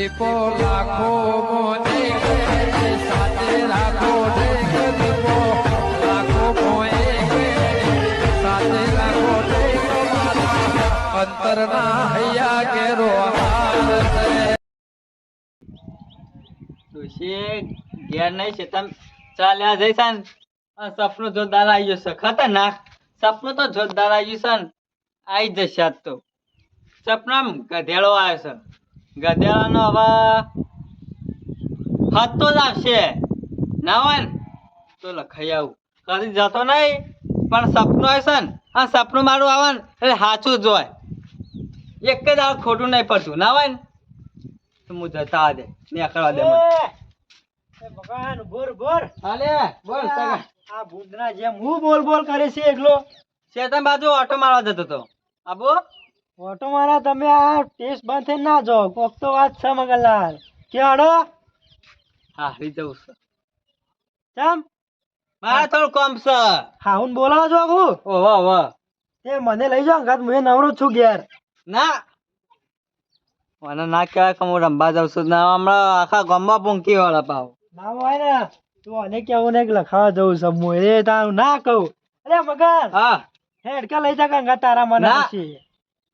દીપો લાખો સાથે રાખો લાખો સાથે રાખો અંતરના હૈયા કેરો ઘેર નહીં છે, તમે ચાલ્યા જઈશ સપનું જોરદાર આવી છે ખતરનાક. સપનું તો જોરદાર આવી છે ને. આવી જશે તો. સપનામ ગધેડો આવ્યો છે. ગધેડાનો હવે હતો જ આવશે ના હોય ને તો લખાઈ આવું. કદી જતો નહીં પણ સપનું આવે ને આ સપનું મારું આવે ને એટલે સાચું જ હોય. એક જ આ ખોટું નહીં પડતું. ના હોય ને તો હું જતા દે. નીકળવા દે ભગવાન બોર બોર હાલે બોલ આ ભૂતના જેમ હું બોલ બોલ કરે છે એકલો. શેતન બાજુ ઓટો મારવા જતો તો આબો ઓટો મારા તમે આ ટેસ્ટ બંધ થઈ ના જો કોક તો વાત છે મગનલાલ કે હડો હરી જવું છે. ચમ? મારે થોડું કામ છે. હા હું બોલાવો છો હું ઓહો ઓહો તે મને લઈ જાઓ ઘાત હું નવરો છું ઘેર. ના. મને ના કહેવાય કે હું રમવા જાઉં છું. ના હમણાં આખા ગામમાં પૂંકી વાળા પાવ. ના હોય ને તું અને કેવું ને લખાવા જવું છે. હું એ તારું ના કહું. અરે મગન હા. હેડકા લઈ જા કંગા તારા મને ના.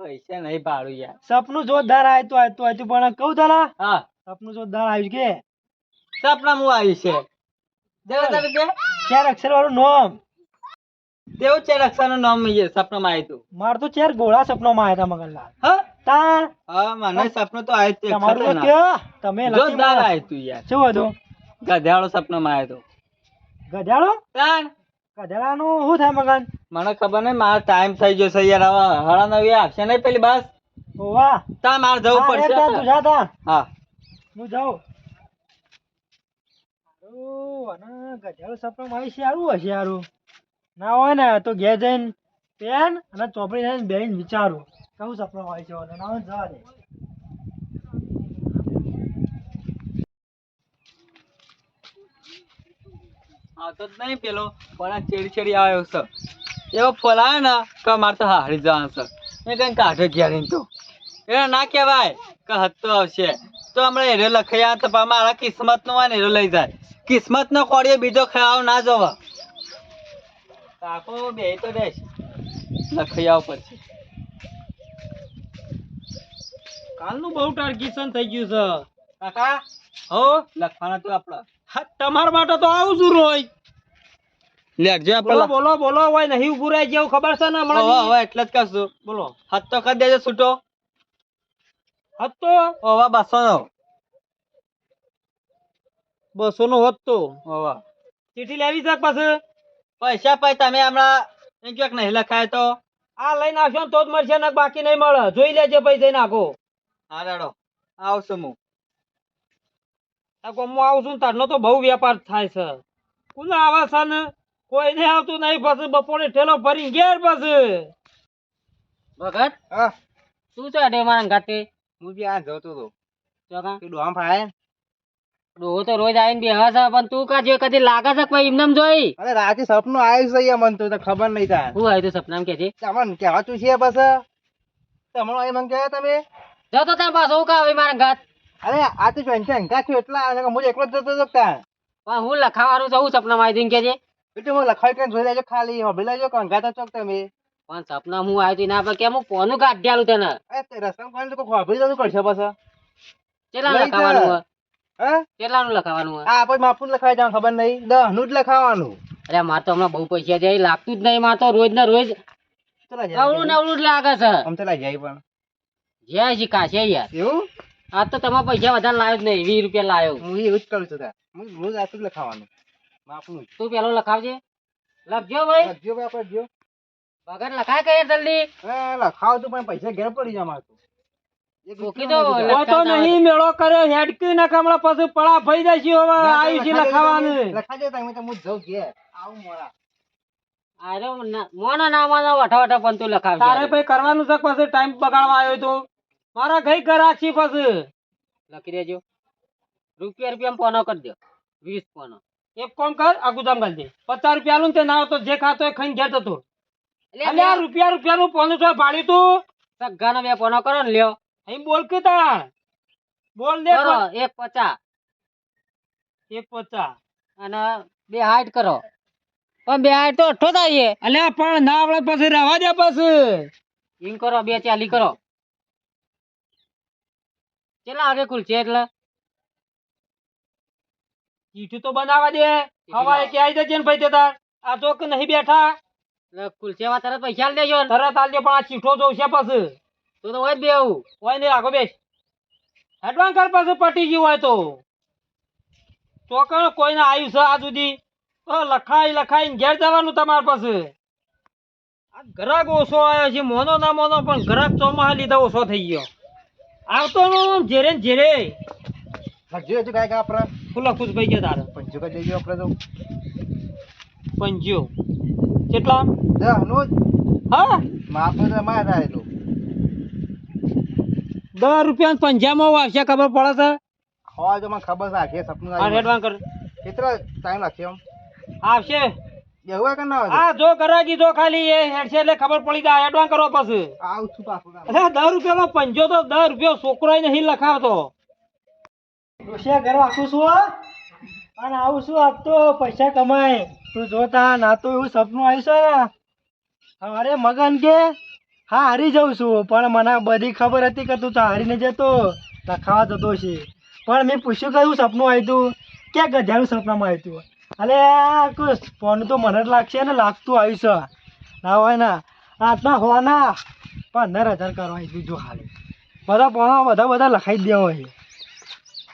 પૈસા નહીં ભાડું યાર. સપનું જોરદાર આવ્યું તો આવતું પણ કહું તારા? હા. સપનું જોરદાર આવ્યું કે? સપના હું આવી છે. તારે ચાર અક્ષર વાળું નોમ. તેવું ચાર અક્ષરનું નામ છે સપનામાં આવ્યું હતું તો ચાર ગોળા સપનોમાં આવ્યા હતા મગનલાલ હા? તાર? હા મને સપનું તો આવ્યું છે તમારું તો. તમે જોરદાર આવ્યું યાર. શું હતું? ગધેડો સપનામાં આવ્યો હતો ગધેડો? તાણ ગધેડાનું શું થાય મગન? મને ખબર નહીં મારો ટાઈમ થઈ ગયો છે યાર. હવે હળા નવી આવશે નહીં પેલી બસ? વાહ. તા માર જવું તું પડશે જા. હા. હું જાઉં. અને ગધેડો સપનામાં આવી છે સારું હશે સારું ના હોય ને તો ઘેર જઈને પેન અને ચોપડી લઈને બેન વિચારું. કયું સપનું હોય છે ના હોય જવા દે. આવતો જ નહીં પેલો પણ ચેડી ચેડી આવ્યો છે. એવો ફોલાયો ને કે મારે તો હારી જવાનું છે. એ કઈ કાઢે ઘેરી તો. એને ના કહેવાય કે હતો આવશે. તો હમણાં લખાઈ આવે તો મારા કિસ્મત નો હોય ને એરો લઈ જાય. કિસ્મત નો કોડીએ બીજો ખાવ ના જવા. કાકો બે તો દેશ લખાઈ પછી. કાલનું બહુ ટાર્ગેશન થઈ ગયું છે. કાકા હો લખવાના તું આપડે હા, તમારા માટે તો આવું છું રોજ લેખજો બોલો બોલો બોલો હોય નહીં ઉભું રહી જેવું ખબર છે ને હમણાં હવે એટલે જ કરશું બોલો. હત્તો કરી દેજો છૂટો. હતો હવે બસો નો. બસો નો હતો હવે ચીઠી લેવી છે પાછું? પૈસા પછી તમે હમણાં. ક્યાંક નહીં લખાય તો? આ લઈને આવશો તો જ મળશે ને બાકી નહીં મળે. જોઈ લેજે પૈસા નાખો. હા રાડો. આવશું હું. આ ગામમાં આવું છું ને તારનો તો બહુ વેપાર થાય છે. કોને આવે છે ને? કોઈ નહીં આવતું નહીં પછી બપોરે ઠેલો ભરી ઘેર પછી. ભગત? હા. શું છે અડે મારા ઘાટે? હું બી આ જતો તો ચોકા પેલું આમ ફાય ડોહો તો રોજ આવીને બેહે છે પણ તું કા જે કદી લાગે છે કોઈ એમને જોઈ? અરે રાતે સપનું આવ્યું છે યાર મન તો ખબર નહીં થાય હું આવ્યું તું સપનામાં કે છે? તમને કહેવાતું છે બસ. તમારો એ મને કહે તમે? જતો ત્યાં પાછો હું કા હવે મારા ગાત અરે આ તો પેન્શન છું એટલા હું એકલો જતો હતો ત્યાં. પણ હું લખાવાનું છે સપના માં આવી કે છે એટલે હું લખાવી કરીને જોઈ લેજો ખાલી હોભી લેજો કંકા તો ચોક તમે. પણ સપના હું આવ્યું ના પણ કેમ હું કોનું કાઢ્યાલું તને. અરે તે હોભી જતું કરશે બસ કેટલા લખાવાનું હે? કેટલાનું લખાવાનું આ પછી માફું લખાવી જવાનું ખબર નહીં. દહનું જ લખાવાનું. અરે મારે તો હમણાં બહુ પૈસા એ લાગતું જ નહીં મારે તો રોજ ને રોજ. નવડું નવડું જ લાગે છે. આમ જાય પણ. જય શ્રી કાશે યાર. એવું? આ તો તમે પૈસા વધારે લાવ્યો જ નહીં વીસ રૂપિયા લાવ્યો હું એવું જ કરું છું હું રોજ આટલું જ લખાવાનું. માપનું તું પેલો લખાવજે. લખજો ભાઈ. લખજો ભાઈ આપણે જો વગર લખાય કે જલ્દી? લખાવ તું પણ પૈસા ઘેર પડી જાય મારે તો. એક મૂકી રૂપિયો દો, નહીં ઓ તો લખાતા નહીં મેળો કર્યો હેડકી ના કમળા પછી પડા ભઈ જાય છે હવે આવી છે લખાવાનું. લખાઈ તમે તો હું જઉં ઘેર. આવું મોડા. અરે મોનો વઠા વઠા પણ તું લખાવજે. તારે ભાઈ કરવાનું છે પછી ટાઈમ બગાડવા આવ્યો તો? મારા ગઈ ઘર છે પછી. લખી દેજો. રૂપિયા રૂપિયા પોનો કરી દો. વીસ પોનો એક કોમ કર આ ગુદામ ગાલ દે. પચાસ રૂપિયા આલું ને તે ના હોય તો જે ખાતો એ ખાઈને ઘેર જતો. એટલે આ રૂપિયા રૂપિયા નું પોનું છો ભાડ્યું તું? સગાનો બે પોનો કરો ને લ્યો. અહીં બોલ કે તાર. બોલ દે કરો એક પચાસ. એક પચાસ. અને બે હાઈટ કરો. પણ બે હાઈટ તો અઠો થાય અલ્યા પણ ના આવડે પછી રહેવા દે પછી. ઇન કરો બે ચાલી કરો. કેટલા આગે ખુલશે એટલે? ચીઠું તો બનાવવા દે. હવાએ કે આવી જજે ને ભાઈ તે તાર? આ તો કે નહીં બેઠા. એટલે તરત પૈસા આલી દેજો ને. તરત આલજે પણ આ ચીઠો જોશે પછી. તો તો હોય જ બેવું હોય નહીં આગો બેસ. એડવાન્સ કર પછી પટી ગયું હોય તો. ચોકણ કોઈને આવ્યું છે આ સુધી? લખાઈ લખાઈને ઘેર જવાનું તમારે પાસે આ ગ્રાહક ઓછો આવ્યો છે મોનો ના મોનો પણ ગ્રાહક ચોમાહા લીધા ઓછો થઈ ગયો. આવતો જેરે ને જેરે. લખજો હજુ કાંઈક આપણે ફૂલા ખુશ ભાઈ ગયા તારે. પંચો કરી દેજો આપણે તો. પંજો કેટલા? જા નો જ. હા? માફ તો અમારે થાય તો દસ રૂપિયા પંજામાં આવશે ખબર પડે છે? હવા તો મને ખબર છે આખે સપનું આ. એડવાન્સ કર. કેટલા ટાઈમ લાગશે આમ આવશે. બેહવા કે ના આ જો કરાગી જો ખાલી એ હેડશે એટલે ખબર પડી જાય એડવાન્સ કરો પછી. આવું છું પાછું અરે દસ રૂપિયામાં પંજો તો દસ રૂપિયા છોકરો નહીં લખાવતો. ડોશિયા ઘર આખું છું અને આવું છું આજ તો પૈસા કમાય. તું જોતા ના તો એવું સપનું આવ્યું છે અરે મગન કે હા હારી જાઉં છું પણ મને બધી ખબર હતી કે તું તો હારીને જતો લખાવા જતો છે. પણ મેં પૂછ્યું કે એવું સપનું આવ્યું હતું કે ગધેડું સપનામાં આવ્યું હતું અરે આ કોઈ ફોન તો મને જ લાગશે ને લાગતું આવ્યું છે. ના હોય ને આટલા હોવાના. પંદર હજાર કરવા આવી જો ખાલી બધા પોણા બધા બધા લખાઈ દેવા હોય.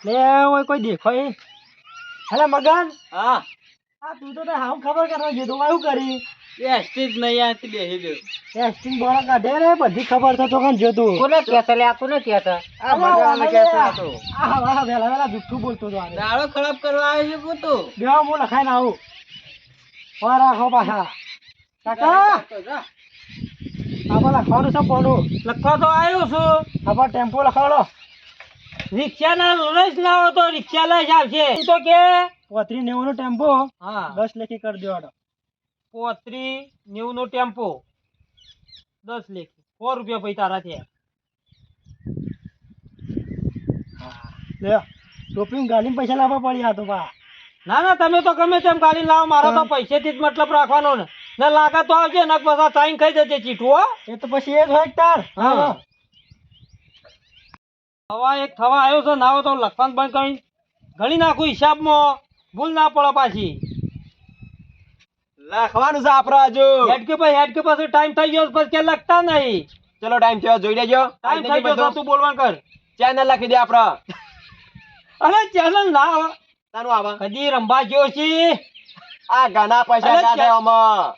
લે હોય કોઈ દેખો એ. મગન. હા. આ તું તો હાવ ખબર કરવા કીધું તું શું કરી? એ સ્ટેજ નહીં આતી બેહી ગયો એસ્ટિંગ બોળા કાઢે રે બધી ખબર છે તો કાન જોતું કોને કહેશે લે ને કહેશે આ મજાને કે છે આ તો? આ વાહ વેલા વેલા જુઠ્ઠું બોલતો તો આને. દાડો ખરાબ કરવા આવ્યો છે પોતું બેહો હું લખાઈને આવું. વા રાખો પાછા. કાકા! આમાં લખવાનું છે પોનું. લખવા તો આવ્યો છું. આમાં ટેમ્પો લખાડો રિક્ષા ના લઈશ ના હોય તો રિક્ષા લઈશ આવશે. તું તો કે પોત્રી નેવું નો ટેમ્પો. હા. દસ લેખી કરી દેવાનો. પોત્રી નેવું નો ટેમ્પો. દસ લેખી. સો રૂપિયા પૈ તારા છે લે ટોપી પૈસા લાવવા પડ્યા તો બા. ના ના તમે તો ગમે તેમ ગાડી લાવો મારો તો પૈસેથી જ મતલબ રાખવાનો ને. ને લાગે તો આવજે ને પાછા સાઈન ખાઈ જજે ચીઠું એ તો પછી એક હોય તાર. હા. થવા એક થવા આવ્યો છે ના તો લખવાનું બંધ કરી. ગણી નાખું હિસાબમાં. ભૂલ ના પડે પાછી. લખવાનું છે આપણે હજુ હેડ કે ભાઈ હેડ કે પાસે ટાઈમ થઈ ગયો પછી કે લખતા નહીં. ચલો ટાઈમ થયો જોઈ લેજો. ટાઈમ થઈ ગયો તું બોલવાનું કર. ચેનલ લખી દે આપણે અરે ચેનલ ના આવે. આવે. કદી રંભા ગયો છે. આ ઘણા પૈસા કાઢે ચે-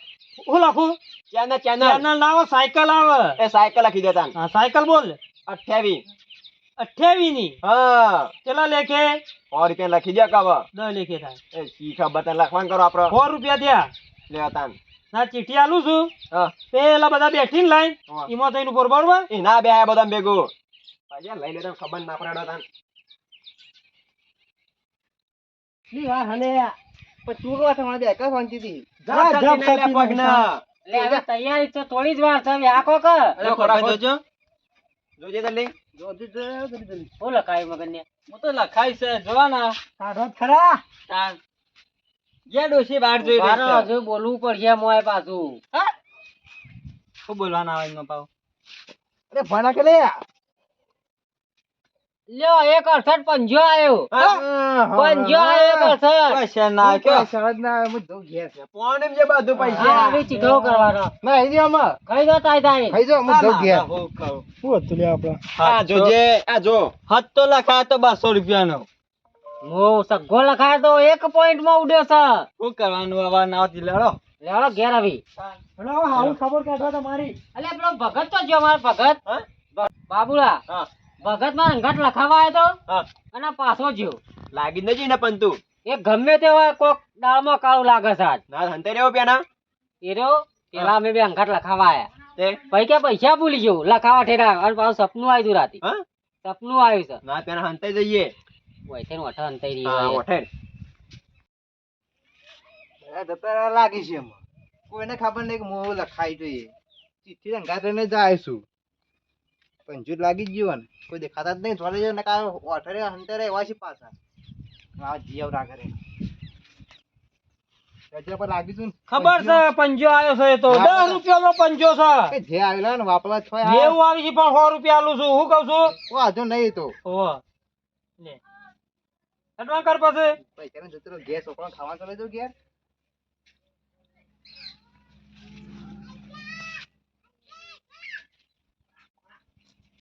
હું લખું? ચેનલ ચેનલ ચેનલ ના આવે સાયકલ આવે. એ સાયકલ લખી દેતા હા સાયકલ બોલ. અઠ્યાવી અઠ્યાવીસ. ની હા. કેટલા લેખે? સો રૂપિયા લખી દે કવ દસ લેખે થાય. એ શી ખબર લખવાનું કરો આપડે. સો રૂપિયા થયા લેતા ના ચીઠી આલું છું. હા. પેલા બધા બેઠી લાઈન હા. થઈને ઉપર બરોબર એ ના બે બધા ભેગું. પૈસા લઈ લેતા ખબર ના પડે તાન. ની વાત હલે પણ તું તમારે બે કઈ વાંચી હતી જા, જા, પગના. પગના લે હવે તૈયારી તો થોડી જ વાર છે હવે આખો કર. અરે ખોરાક જોજો. જોજે તો લઈ. હું લખાયું મગન હું તો લખાઈ છે જોવાના. કાઢો ખરા? તાર. જે ડોશી બહાર જોઈ રહ્યો છે. હજુ બોલવું પડશે મોય પાછું. શું બોલવાના આવે એમાં પાવ અરે ભણા કે લે? લ્યો એક અડસઠ પંજો આવ્યો પંજો આવ્યો એક અડસઠ. પૈસા ના કયો શરદ ના આવે હું ઘેર છે. પોણે જે બધું પૈસા. હવે ચીઠો કરવાનો. ના આવી જાવ આમાં. ખાઈ દો તાઈ તાઈ. ખાઈ જાવ હું ઘેર. શું હતું લે આપડા? આ જોજે આ જો. હદ તો લખાય તો બસો રૂપિયાનો. હું સગો લખાય તો એક પોઈન્ટમાં ઉડ્યો છે શું કરવાનું આવા નાવથી લડો. લેવડો ઘેર આવી. હવે હારું ખબર કાઢવા તમારી. અલે પેલો ભગત તો જો મારો ભગત. બાબુલા. હા. ભગતમાં અંગત લખાવા આવ્યો તો અને પાછો જ્યો લાગી નથી ને પણ તું. એ ગમે તે હોય કોક દાળમાં કાળું લાગે છે આજ ના હંતે રહ્યો પેના એ રહ્યો પેલા અમે બે અંગત લખાવા આયા. તે? કે પૈસા ભૂલી ગયો. લખાવા ઠેરા અને પાછું સપનું આવ્યું તું રાતે. હા? સપનું આવ્યું છે ના પેલા હંતે જઈએ. વૈસે અઠા અંતઈ રહી હા. ઓઠે જતા લાગી છે એમાં. કોઈને ખબર નહીં કે હું લખાઈ જોઈએ ચિઠ્ઠી રંગાતે ને જાય છું પંજુ લાગી ગયું ને કોઈ દેખાતા જ નહીં. જોડે જો ને કા ઓઠરે અંતરે એવા છે પાછા. આ જીવ ના રે. ગજરા પર લાગી છું ખબર છે પંજો. આવ્યો છે એ તો. હા, દસ રૂપિયાનો પંજો છે. જે આવેલા ને વાપરવા હોય આવી છે પણ સો રૂપિયા આલું છું. હું કહું છું? વાંધો નહીં તો. લે. પછી પૈસા ને જતો રહ્યો. ઘેર છોકરાને ખાવા ચાલે તો ઘેર